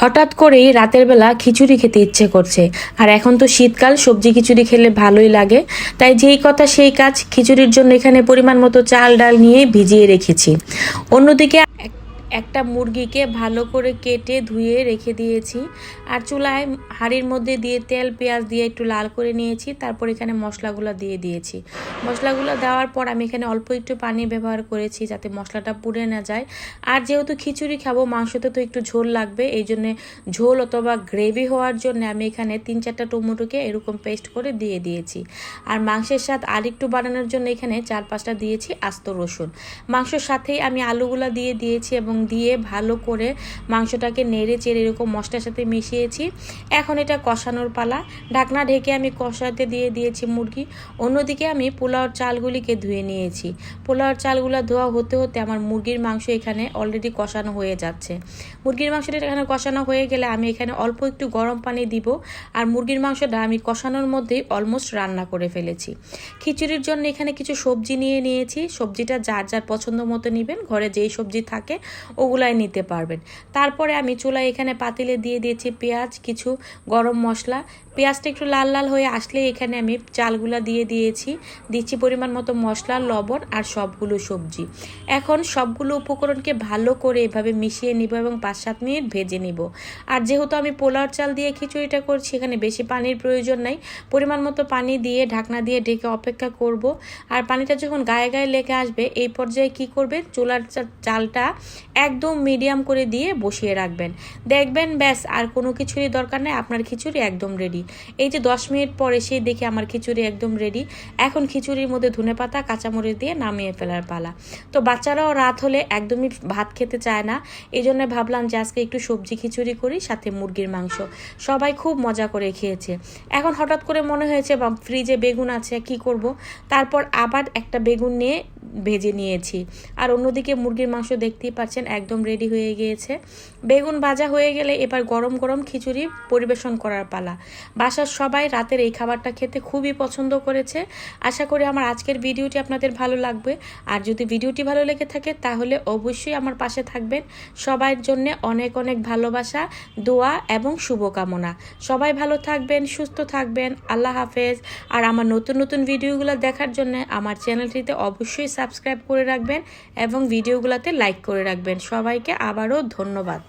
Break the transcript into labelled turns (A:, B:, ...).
A: হঠাৎ করেই রাতের বেলা খিচুড়ি খেতে ইচ্ছে করছে। আর এখন তো শীতকাল, সবজি খিচুড়ি খেলে ভালোই লাগে। তাই যেই কথা সেই কাজ খিচুড়ির জন্য এখানে পরিমাণ মতো চাল, ডাল নিয়ে ভিজিয়ে রেখেছি। অন্যদিকে একটা মুরগিকে ভালো করে কেটে ধুয়ে রেখে দিয়েছি। আর চুলায় হাঁড়ির মধ্যে দিয়ে তেল, পেঁয়াজ দিয়ে একটু লাল করে নিয়েছি। তারপর এখানে মশলাগুলো দিয়ে দিয়েছি। মশলাগুলো দেওয়ার পর আমি এখানে অল্প একটু পানি ব্যবহার করেছি যাতে মশলাটা পুড়ে না যায়। আর যেহেতু খিচুড়ি খাব, মাংসতে তো একটু ঝোল লাগবে, এই জন্যে ঝোল অথবা গ্রেভি হওয়ার জন্য আমি এখানে তিন চারটা টমেটোকে এরকম পেস্ট করে দিয়ে দিয়েছি। আর মাংসের স্বাদ আর একটু বানানোর জন্য এখানে চার পাঁচটা দিয়েছি আস্ত রসুন। মাংসর সাথেই আমি আলুগুলা দিয়ে দিয়েছি এবং দিয়ে ভালো করে মাংসটাকে নেড়ে চেড়ে এরকম মশলার সাথে মিশিয়েছি। এখন এটা কষানোর পালা। ঢাকনা ঢেকে আমি কষাতে দিয়ে দিয়েছি মুরগি। অন্যদিকে আমি পোলাওর চালগুলিকে ধুয়ে নিয়েছি। পোলাওর চালগুলো ধোয়া হতে হতে আমার মুরগির মাংস এখানে অলরেডি কষানো হয়ে যাচ্ছে। মুরগির মাংসটা এখানে কষানো হয়ে গেলে আমি এখানে অল্প একটু গরম পানি দিব আর মুরগির মাংসটা আমি কষানোর মধ্যেই অলমোস্ট রান্না করে ফেলেছি। খিচুড়ির জন্য এখানে কিছু সবজি নিয়ে নিয়েছি। সবজিটা যার যার পছন্দ মতো নেবেন। ঘরে যেই সবজি থাকে ওগুলাই নিতে পারবেন। তারপরে আমি চুলায় এখানে পাতিলে দিয়ে দিয়েছি পেঁয়াজ, কিছু গরম মশলা। পেঁয়াজটা একটু লাল লাল হয়ে আসলে এখানে আমি চালগুলা দিয়ে দিয়েছি। দিচ্ছি পরিমাণ মতো মশলা, লবণ আর সবগুলো সবজি। এখন সবগুলো উপকরণকে ভালো করে এভাবে মিশিয়ে নিব এবং পাঁচ সাত মিনিট ভেজে নিব। আর যেহেতু আমি পোলাওর চাল দিয়ে খিচুড়িটা করছি, এখানে বেশি পানির প্রয়োজন নাই। পরিমাণ মতো পানি দিয়ে ঢাকনা দিয়ে ঢেকে অপেক্ষা করব। আর পানিটা যখন গায়ে গায়ে লেগে আসবে, এই পর্যায়ে কি করবে চুলার চালটা একদম মিডিয়াম করে দিয়ে বসিয়ে রাখবেন। দেখবেন ব্যাস, আর কোনো কিছুরই দরকার নেই, আপনার খিচুড়ি একদম রেডি এই যে দশ মিনিট পরে সেই দেখে আমার খিচুড়ি একদম রেডি এখন খিচুড়ির মধ্যে ধনে পাতা কাঁচামরিচ দিয়ে নামিয়ে ফেলার পালা। তো বাচ্চারাও রাত হলে একদমই ভাত খেতে চায় না। এই জন্য ভাবলাম যে আজকে একটু সবজি খিচুড়ি করি, সাথে মুরগির মাংস। সবাই খুব মজা করে খেয়েছে। এখন হঠাৎ করে মনে হয়েছে ফ্রিজে বেগুন আছে, কি করব? তারপর আবার একটা বেগুন নিয়ে ভেজে নিয়েছি। আর অন্যদিকে মুরগির মাংস দেখতেই পাচ্ছেন একদম রেডি হয়ে গিয়েছে। বেগুন ভাজা হয়ে গেলে এবার গরম গরম খিচুড়ি পরিবেশন করার পালা। বাসার সবাই রাতের এই খাবারটা খেতে খুবই পছন্দ করেছে। আশা করি আমার আজকের ভিডিওটি আপনাদের ভালো লাগবে। আর যদি ভিডিওটি ভালো লেগে থাকে তাহলে অবশ্যই আমার পাশে থাকবেন। সবার জন্য অনেক অনেক ভালোবাসা, দোয়া এবং শুভকামনা। সবাই ভালো থাকবেন, সুস্থ থাকবেন। আল্লাহ হাফেজ। আর আমার নতুন নতুন ভিডিওগুলো দেখার জন্য আমার চ্যানেলটিতে অবশ্যই সাবস্ক্রাইব করে রাখবেন এবং ভিডিওগুলোতে লাইক করে রাখবেন। সবাইকে আবারও ধন্যবাদ।